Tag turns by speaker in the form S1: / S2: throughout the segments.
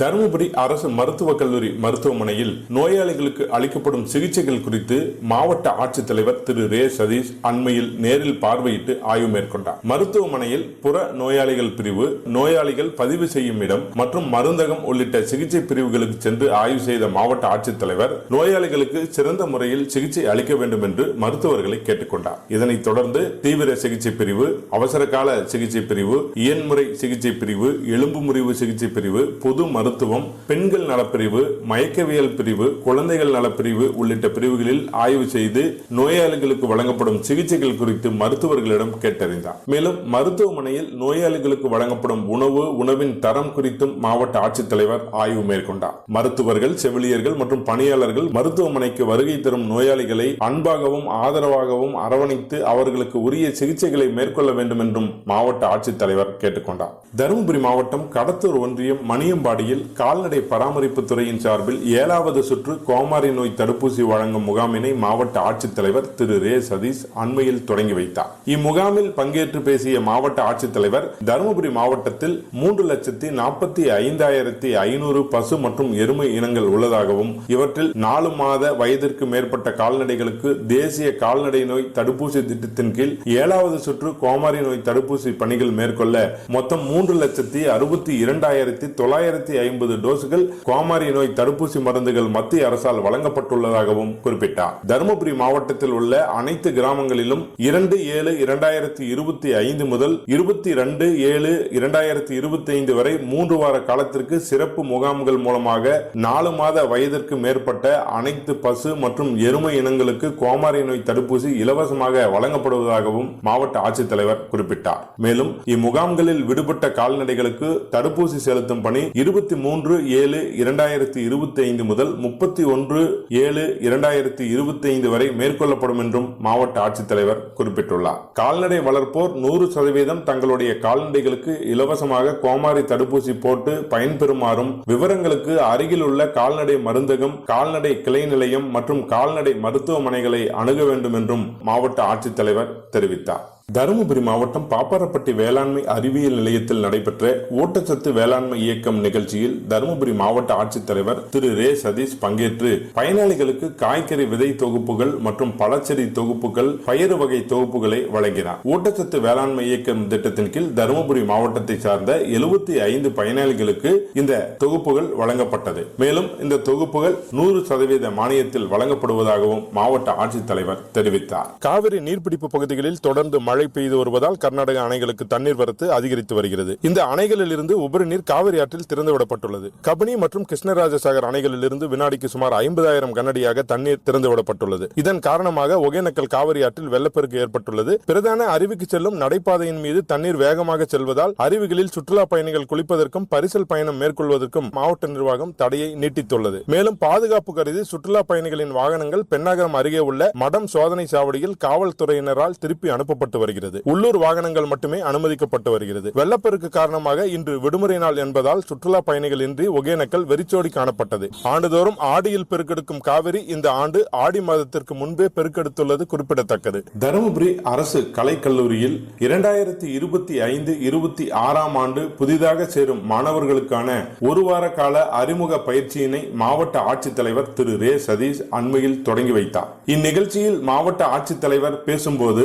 S1: தருமபுரி அரசு மருத்துவக் கல்லூரி மருத்துவமனையில் நோயாளிகளுக்கு அளிக்கப்படும் சிகிச்சைகள் குறித்து மாவட்ட ஆட்சித்தலைவர் திரு ரே சதீஷ் அண்மையில் நேரில் பார்வையிட்டு ஆய்வு மேற்கொண்டார் மருத்துவமனையில் புற நோயாளிகள் பிரிவு நோயாளிகள் பதிவு செய்யும் இடம் மற்றும் மருந்தகம் உள்ளிட்ட சிகிச்சை பிரிவுகளுக்கு சென்று ஆய்வு செய்த மாவட்ட ஆட்சித்தலைவர் நோயாளிகளுக்கு சிறந்த முறையில் சிகிச்சை அளிக்க வேண்டும் என்று மருத்துவர்களை கேட்டுக்கொண்டார் இதனைத் தொடர்ந்து தீவிர சிகிச்சை பிரிவு அவசரகால சிகிச்சை பிரிவு இயன்முறை சிகிச்சை பிரிவு எலும்பு முறிவு சிகிச்சை பிரிவு பொது மருத்துவம் பெண்கள் நலப்பிரிவு மயக்கவியல் பிரிவு குழந்தைகள் நலப்பிரிவு உள்ளிட்ட பிரிவுகளில் ஆய்வு செய்து நோயாளிகளுக்கு வழங்கப்படும் சிகிச்சைகள் குறித்து மருத்துவர்களிடம் கேட்டறிந்தார் மேலும் மருத்துவமனையில் நோயாளிகளுக்கு வழங்கப்படும் உணவு உணவின் தரம் குறித்தும் மாவட்ட ஆட்சித்தலைவர் ஆய்வு மேற்கொண்டார் மருத்துவர்கள் செவிலியர்கள் மற்றும் பணியாளர்கள் மருத்துவமனைக்கு வருகை தரும் நோயாளிகளை அன்பாகவும் ஆதரவாகவும் அரவணைத்து அவர்களுக்கு உரிய சிகிச்சைகளை மேற்கொள்ள வேண்டும் என்றும் மாவட்ட ஆட்சித்தலைவர் கேட்டுக்கொண்டார் தருமபுரி மாவட்டம் கடத்தூர் ஒன்றியம் மணியம்பாடி வாடியில் கால்நடை பராமரிப்பு துறையின் சார்பில் ஏழாவது சுற்று கோமாரி நோய் தடுப்பூசி வழங்கும் முகாமினை மாவட்ட ஆட்சித்தலைவர் திரு ரே சதீஷ் அண்மையில் தொடங்கி வைத்தார் இம்முகாமில் பங்கேற்று பேசிய மாவட்ட ஆட்சித்தலைவர் தருமபுரி மாவட்டத்தில் மூன்று லட்சத்தி நாற்பத்தி ஐந்தாயிரத்தி ஐநூறு பசு மற்றும் எருமை இனங்கள் உள்ளதாகவும் இவற்றில் நாலு மாத வயதிற்கு மேற்பட்ட கால்நடைகளுக்கு தேசிய கால்நடை நோய் தடுப்பூசி திட்டத்தின் கீழ் ஏழாவது சுற்று கோமாரி நோய் தடுப்பூசி பணிகள் மேற்கொள்ள மொத்தம் மூன்று லட்சத்தி அறுபத்தி இரண்டாயிரத்தி தொள்ளாயிரத்தி ஆயிரத்தி ஐம்பது டோசுகள் கோமாரி நோய் தடுப்பூசி மருந்துகள் மத்திய அரசால் வழங்கப்பட்டுள்ளதாகவும் குறிப்பிட்டார் தருமபுரி மாவட்டத்தில் உள்ள அனைத்து கிராமங்களிலும் இரண்டு ஏழு இரண்டாயிரத்தி இருபத்தி ஐந்து முதல் இருபத்தி ரெண்டு ஏழு இரண்டாயிரத்தி இருபத்தி ஐந்து வரை மூன்று வார காலத்திற்கு சிறப்பு முகாம்கள் மூலமாக நாலு மாத வயதிற்கு மேற்பட்ட அனைத்து பசு மற்றும் எருமை இனங்களுக்கு கோமாரி நோய் தடுப்பூசி இலவசமாக வழங்கப்படுவதாகவும் மாவட்ட ஆட்சித்தலைவர் குறிப்பிட்டார் மேலும் இம்முகாம்களில் விடுபட்ட கால்நடைகளுக்கு தடுப்பூசி செலுத்தும் பணி இருபத்தி இருபத்தி மூன்று ஏழு இரண்டாயிரத்தி இருபத்தி ஐந்து முதல் முப்பத்தி ஒன்று ஏழு இரண்டாயிரத்தி இருபத்தி ஐந்து வரை மேற்கொள்ளப்படும் என்றும் மாவட்ட ஆட்சித்தலைவர் குறிப்பிட்டுள்ளார் கால்நடை வளர்ப்போர் நூறு சதவீதம் தங்களுடைய கால்நடைகளுக்கு இலவசமாக கோமாரி தடுப்பூசி போட்டு பயன்பெறுமாறும் விவரங்களுக்கு அருகில் உள்ள கால்நடை மருந்தகம் கால்நடை கிளை நிலையம் மற்றும் கால்நடை மருத்துவமனைகளை அணுக வேண்டும் என்றும் மாவட்ட ஆட்சித்தலைவர் தெரிவித்தார் தருமபுரி மாவட்டம் பாப்பாரப்பட்டி வேளாண்மை அறிவியல் நிலையத்தில் நடைபெற்ற ஊட்டச்சத்து வேளாண்மை இயக்கம் நிகழ்ச்சியில் தருமபுரி மாவட்ட ஆட்சித்தலைவர் திரு ரே சதீஷ் பங்கேற்று பயனாளிகளுக்கு காய்கறி விதை தொகுப்புகள் மற்றும் பழச்செடி தொகுப்புகள் பயிறு வகை தொகுப்புகளை வழங்கினார் ஊட்டச்சத்து வேளாண்மை இயக்கம் திட்டத்தின் கீழ் தருமபுரி மாவட்டத்தை சார்ந்த எழுபத்தி ஐந்து பயனாளிகளுக்கு இந்த தொகுப்புகள் வழங்கப்பட்டது மேலும் இந்த தொகுப்புகள் நூறு சதவீத மானியத்தில் வழங்கப்படுவதாகவும் மாவட்ட ஆட்சித்தலைவர் தெரிவித்தார் காவிரி நீர்பிடிப்பு பகுதிகளில் தொடர்ந்து மழை பெய்து வருவதால் கர்நாடக அணைகளுக்கு தண்ணீர் வரத்து அதிகரித்து வருகிறது இந்த அணைகளிலிருந்து உபரி நீர் காவிரி ஆற்றில் திறந்துவிடப்பட்டுள்ளது கபினி மற்றும் கிருஷ்ணராஜசாகர் அணைகளிலிருந்து வினாடிக்கு சுமார் ஐம்பதாயிரம் கனடியாக தண்ணீர் திறந்துவிடப்பட்டுள்ளது இதன் காரணமாக ஒகேனக்கல் காவிரி ஆற்றில் வெள்ளப்பெருக்கு ஏற்பட்டுள்ளது பிரதான அருவிக்கு செல்லும் நடைபாதையின் மீது தண்ணீர் வேகமாக செல்வதால் அருவிகளில் சுற்றுலா பயணிகள் குளிப்பதற்கும் பரிசல் பயணம் மேற்கொள்வதற்கும் மாவட்ட நிர்வாகம் தடையை நீட்டித்துள்ளது மேலும் பாதுகாப்பு கருதி சுற்றுலா பயணிகளின் வாகனங்கள் பெண்ணாகரம் அருகே உள்ள மடம் சோதனை சாவடியில் காவல்துறையினரால் திருப்பி அனுப்பப்பட்டு வருகிறது உள்ளூர் வாகனங்கள் மட்டுமே அனுமதிக்கப்பட்டு வருகிறது வெள்ளப்பெருக்கு காரணமாக இன்று விடுமுறை நாள் என்பதால் சுற்றுலா பயணிகள் இன்றி ஒகேனக்கல் வெறிச்சோடி காணப்பட்டது ஆண்டுதோறும் ஆடியில் பெருக்கெடுக்கும் காவிரி இந்த ஆண்டு ஆடி மாதத்திற்கு முன்பே பெருக்கெடுத்துள்ளது குறிப்பிடத்தக்கது தருமபுரி அரசு கலைக்கல்லூரியில் இரண்டாயிரத்தி இருபத்தி ஐந்து இருபத்தி ஆறாம் ஆண்டு புதிதாக சேரும் மாணவர்களுக்கான ஒரு வார கால அறிமுக பயிற்சியினை மாவட்ட ஆட்சித்தலைவர் திரு ரே சதீஷ் அண்மையில் தொடங்கி வைத்தார் இந்நிகழ்ச்சியில் மாவட்ட ஆட்சித்தலைவர் பேசும்போது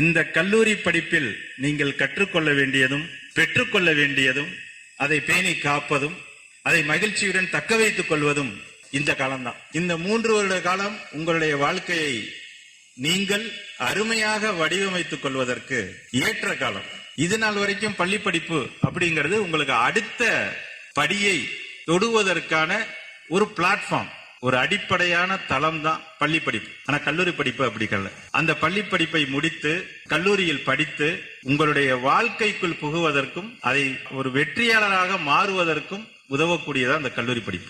S2: இந்த கல்லூரி படிப்பில் நீங்கள் கற்றுக்கொள்ள வேண்டியதும் பெற்றுக்கொள்ள வேண்டியதும் அதை பேணி காப்பதும் அதை மகிழ்ச்சியுடன் தக்க வைத்துக் கொள்வதும் இந்த காலம்தான் இந்த மூன்று வருட காலம் உங்களுடைய வாழ்க்கையை நீங்கள் அருமையாக வடிவமைத்துக் கொள்வதற்கு ஏற்ற காலம் இது நாள் வரைக்கும் பள்ளி படிப்பு அப்படிங்கிறது உங்களுக்கு அடுத்த படியை தொடுவதற்கான ஒரு பிளாட்ஃபார்ம் ஒரு அடிப்படையான தளம் தான் பள்ளி படிப்பு ஆனா கல்லூரி படிப்பு அப்படி கல்ல அந்த பள்ளி படிப்பை முடித்து கல்லூரியில் படித்து உங்களுடைய வாழ்க்கைக்குள் புகுவதற்கும் அதை ஒரு வெற்றியாளராக மாறுவதற்கும் உதவக்கூடியதான் அந்த கல்லூரி படிப்பு